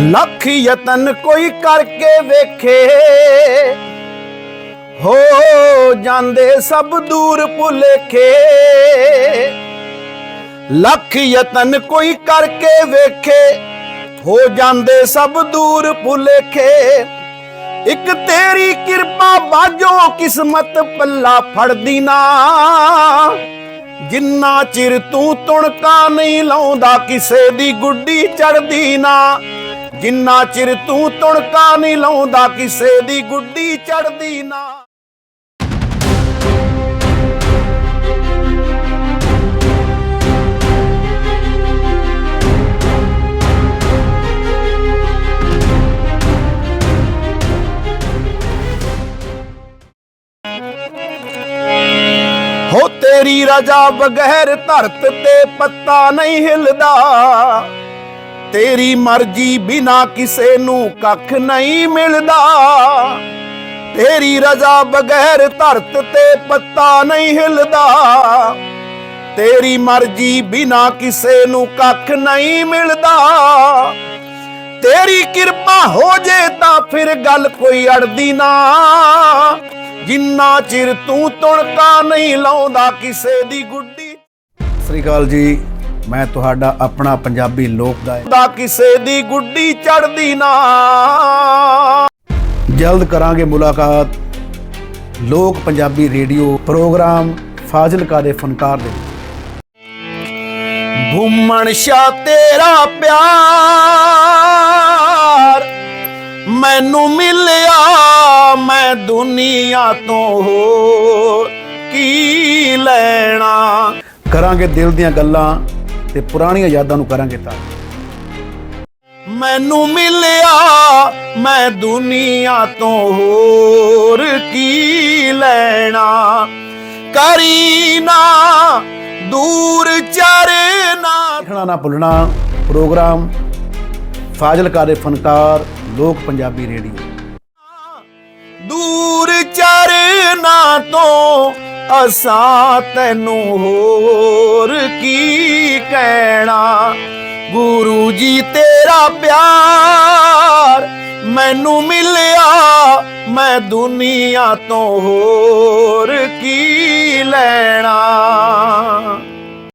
ਲੱਖ ਯਤਨ ਕੋਈ ਕਰਕੇ ਵੇਖੇ। ਹੋ ਜਾਂਦੇ ਸਭ ਦੂਰ ਭੁਲੇਖੇ। ਲੱਖ ਯਤਨ ਕੋਈ ਕਰਕੇ ਵੇਖੇ। ਹੋ ਜਾਂਦੇ ਸਭ ਦੂਰ ਭੁਲੇਖੇ। ਇੱਕ ਤੇਰੀ ਕਿਰਪਾ ਬਾਝੋਂ ਕਿਸਮਤ ਪੱਲਾ ਫੜਦੀ ਨਾ। ਜਿੰਨਾ ਚਿਰ ਤੂੰ ਤੁਣਕਾ ਨਹੀਂ ਲਾਉਂਦਾ, ਕਿਸੇ ਦੀ ਗੁੱਡੀ ਚੜਦੀ ਨਾ। ਜਿੰਨਾ ਚਿਰ ਤੂੰ ਤੁਣਕਾ ਨਹੀਂ ਲਾਉਂਦਾ, ਕਿਸੇ ਦੀ ਗੁੱਡੀ ਚੜਦੀ ਨਾ। ਹੋ ਤੇਰੀ ਰਜਾ ਬਗੈਰ ਧਰਤ ਤੇ ਪੱਤਾ ਨਹੀਂ ਹਿਲਦਾ। ਤੇਰੀ ਮਰਜ਼ੀ ਬਿਨਾ ਕਿਸੇ ਨੂੰ ਕੱਖ ਨਹੀਂ ਮਿਲਦਾ। ਤੇਰੀ ਰਜ਼ਾ ਬਗੈਰ ਧਰਤ ਤੇ ਪੱਤਾ ਨਹੀਂ ਹਿਲਦਾ। ਤੇਰੀ ਮਰਜ਼ੀ ਬਿਨਾ ਕਿਸੇ ਨੂੰ ਕੱਖ ਨਹੀਂ ਮਿਲਦਾ। ਤੇਰੀ ਕਿਰਪਾ ਹੋ ਜੇ ਤਾਂ ਫਿਰ ਗੱਲ ਕੋਈ ਅੜਦੀ ਨਾ। ਜਿੰਨਾ ਚਿਰ ਤੂੰ ਤੁਣਕਾ ਨਹੀਂ ਲਾਉਂਦਾ ਕਿਸੇ ਦੀ ਗੁੱਡੀ। ਸਤਿ ਸ੍ਰੀ ਅਕਾਲ ਜੀ। ਮੈਂ ਤੁਹਾਡਾ ਆਪਣਾ ਪੰਜਾਬੀ ਲੋਕ ਗਾਇਕ। ਦਾ ਕਿਸੇ ਦੀ ਗੁੱਡੀ ਚੜਦੀ ਨਾ। ਜਲਦ ਕਰਾਂਗੇ ਮੁਲਾਕਾਤ। ਲੋਕ ਪੰਜਾਬੀ ਰੇਡੀਓ ਪ੍ਰੋਗਰਾਮ ਫਾਜ਼ਿਲਕਾ ਦੇ ਫਨਕਾਰ ਦੇ। ਭੁੰਮਣ ਸ਼ਾ ਤੇਰਾ ਪਿਆਰ ਮੈਨੂੰ ਮਿਲਿਆ ਮੈਂ ਦੁਨੀਆ ਤੋਂ ਹੋਰ ਕੀ ਲੈਣਾ। ਕਰਾਂਗੇ ਦਿਲ ਦੀਆਂ ਗੱਲਾਂ। ਤੇ ਪੁਰਾਣੀਆਂ ਯਾਦਾਂ ਨੂੰ ਕਰਾਂਗੇ ਤਾਂ। ਮੈਨੂੰ ਮਿਲਿਆ ਮੈਂ ਦੁਨੀਆ ਤੋਂ ਹੋਰ ਕੀ ਲੈਣਾ? ਕਰੀ ਨਾ ਦੂਰ ਚਰਨਾ ਦੇਖਣਾ ਨਾ ਭੁੱਲਣਾ ਪ੍ਰੋਗਰਾਮ ਫਾਜ਼ਿਲਕਾ ਦੇ ਫਨਕਾਰ ਲੋਕ ਪੰਜਾਬੀ ਰੇਡੀਓ। ਦੂਰ ਚਰਨਾ ਤੋਂ ਅਸਾਂ ਤੈਨੂੰ ਹੋਰ ਕੀ ਕਹਿਣਾ? ਗੁਰੂ ਜੀ, ਤੇਰਾ ਪਿਆਰ ਮੈਨੂੰ ਮਿਲਿਆ। ਮੈਂ ਦੁਨੀਆ ਤੋਂ ਹੋਰ ਕੀ ਲੈਣਾ?